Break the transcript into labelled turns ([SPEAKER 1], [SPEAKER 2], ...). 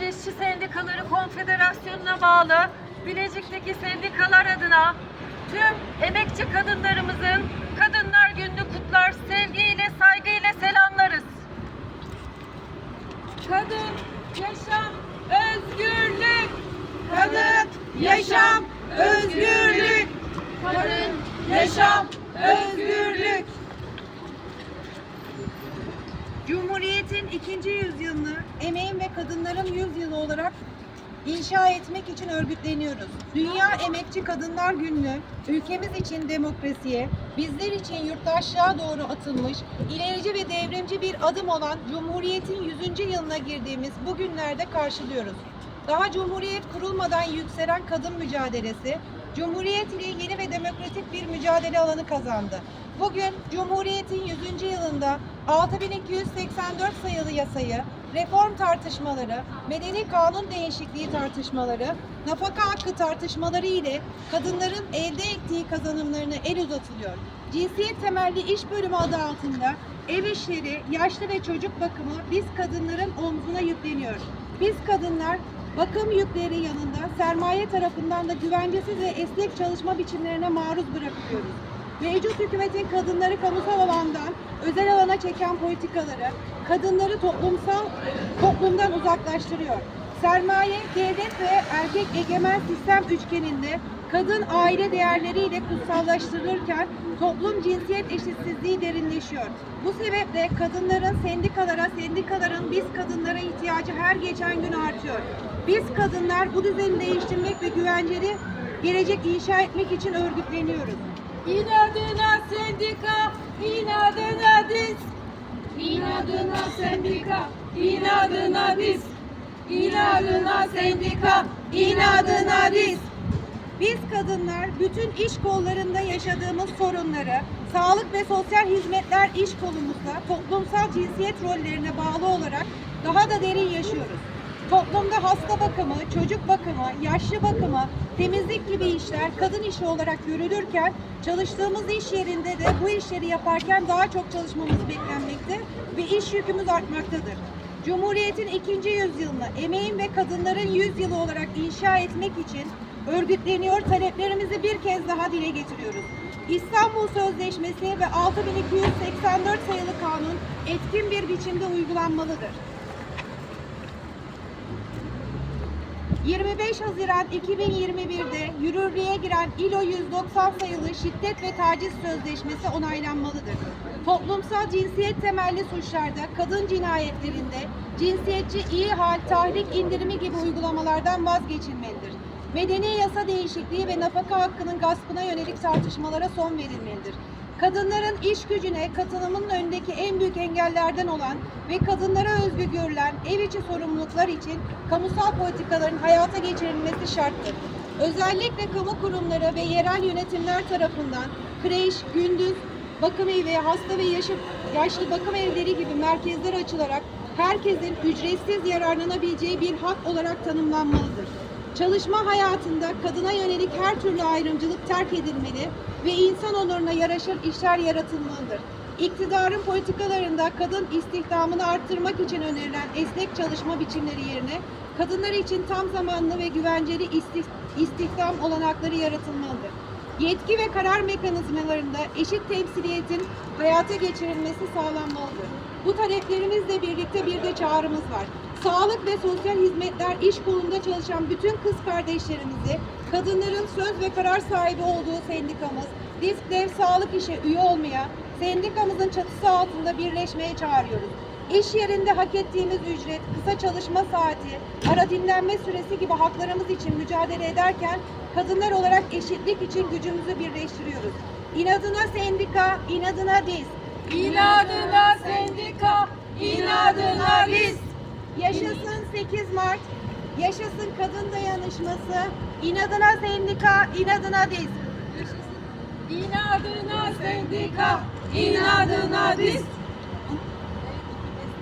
[SPEAKER 1] Sadece İşçi Sendikaları Konfederasyonu'na bağlı Bilecik'teki sendikalar adına tüm emekçi kadınlarımızın Kadınlar Günü'nü kutlar, sevgiyle, saygıyla selamlarız. Kadın, yaşam, özgürlük.
[SPEAKER 2] Kadın, yaşam, özgürlük.
[SPEAKER 1] Kadın,
[SPEAKER 2] Yaşam, özgürlük. Cumhuriyetin ikinci yüzyılını emeğin ve kadınların yüzyılı olarak inşa etmek için örgütleniyoruz. Dünya Emekçi Kadınlar Günü'nü ülkemiz için demokrasiye, bizler için yurttaşlığa doğru atılmış, ilerici ve devrimci bir adım olan Cumhuriyet'in 100. yılına girdiğimiz bu günlerde karşılıyoruz. Daha Cumhuriyet kurulmadan yükselen kadın mücadelesi, Cumhuriyet ile yeni ve demokratik bir mücadele alanı kazandı. Bugün Cumhuriyet'in 100. yılında 6284 sayılı yasayı, reform tartışmaları, medeni kanun değişikliği tartışmaları, nafaka hakkı tartışmaları ile kadınların elde ettiği kazanımlarına el uzatılıyor. Cinsiyet temelli iş bölümü adı altında ev işleri, yaşlı ve çocuk bakımı biz kadınların omzuna yükleniyor. Biz kadınlar bakım yükleri yanında sermaye tarafından da güvencesiz ve esnek çalışma biçimlerine maruz bırakılıyoruz. Mevcut hükümetin kadınları kamusal alandan özel alana çeken politikaları kadınları toplumsal toplumdan uzaklaştırıyor. Sermaye, devlet ve erkek egemen sistem üçgeninde kadın aile değerleriyle kutsallaştırılırken toplum cinsiyet eşitsizliği derinleşiyor. Bu sebeple kadınların sendikalara, sendikaların biz kadınlara ihtiyacı her geçen gün artıyor. Biz kadınlar bu düzeni değiştirmek ve güvenceli gelecek inşa etmek için örgütleniyoruz.
[SPEAKER 1] İnadına sendika, inadına diz. İnadına sendika, inadına diz. İnadına sendika, inadına diz.
[SPEAKER 2] Biz kadınlar bütün iş kollarında yaşadığımız sorunları, sağlık ve sosyal hizmetler iş kolumuzda toplumsal cinsiyet rollerine bağlı olarak daha da derin yaşıyoruz. Toplumda hasta bakımı, çocuk bakımı, yaşlı bakımı, temizlik gibi işler kadın işi olarak görülürken çalıştığımız iş yerinde de bu işleri yaparken daha çok çalışmamız beklenmekte ve iş yükümüz artmaktadır. Cumhuriyetin ikinci yüzyılını emeğin ve kadınların yüzyılı olarak inşa etmek için örgütleniyor, taleplerimizi bir kez daha dile getiriyoruz. İstanbul Sözleşmesi ve 6284 sayılı kanun etkin bir biçimde uygulanmalıdır. 25 Haziran 2021'de yürürlüğe giren İLO 190 sayılı şiddet ve taciz sözleşmesi onaylanmalıdır. Toplumsal cinsiyet temelli suçlarda, kadın cinayetlerinde cinsiyetçi iyi hal, tahrik indirimi gibi uygulamalardan vazgeçilmelidir. Medeni yasa değişikliği ve nafaka hakkının gaspına yönelik tartışmalara son verilmelidir. Kadınların iş gücüne katılımının önündeki en büyük engellerden olan ve kadınlara özgü görülen ev içi sorumluluklar için kamusal politikaların hayata geçirilmesi şarttır. Özellikle kamu kurumları ve yerel yönetimler tarafından kreş, gündüz, bakım evi, hasta ve yaşı, yaşlı bakım evleri gibi merkezler açılarak herkesin ücretsiz yararlanabileceği bir hak olarak tanımlanmalıdır. Çalışma hayatında kadına yönelik her türlü ayrımcılık terk edilmeli ve insan onuruna yaraşır işler yaratılmalıdır. İktidarın politikalarında kadın istihdamını arttırmak için önerilen esnek çalışma biçimleri yerine kadınlar için tam zamanlı ve güvenceli istih- istihdam olanakları yaratılmalıdır. Yetki ve karar mekanizmalarında eşit temsiliyetin hayata geçirilmesi sağlanmalıdır. Bu taleplerimizle birlikte bir de çağrımız var. Sağlık ve sosyal hizmetler iş kolunda çalışan bütün kız kardeşlerimizi, kadınların söz ve karar sahibi olduğu sendikamız, Disk Dev Sağlık İşe üye olmaya, sendikamızın çatısı altında birleşmeye çağırıyoruz. İş yerinde hak ettiğimiz ücret, kısa çalışma saati, ara dinlenme süresi gibi haklarımız için mücadele ederken kadınlar olarak eşitlik için gücümüzü birleştiriyoruz. İnadına sendika, inadına diz.
[SPEAKER 1] İnadına sendika, inadına diz.
[SPEAKER 2] Yaşasın 8 Mart, yaşasın kadın dayanışması, inadına sendika, inadına diz.
[SPEAKER 1] İnadına sendika, inadına diz.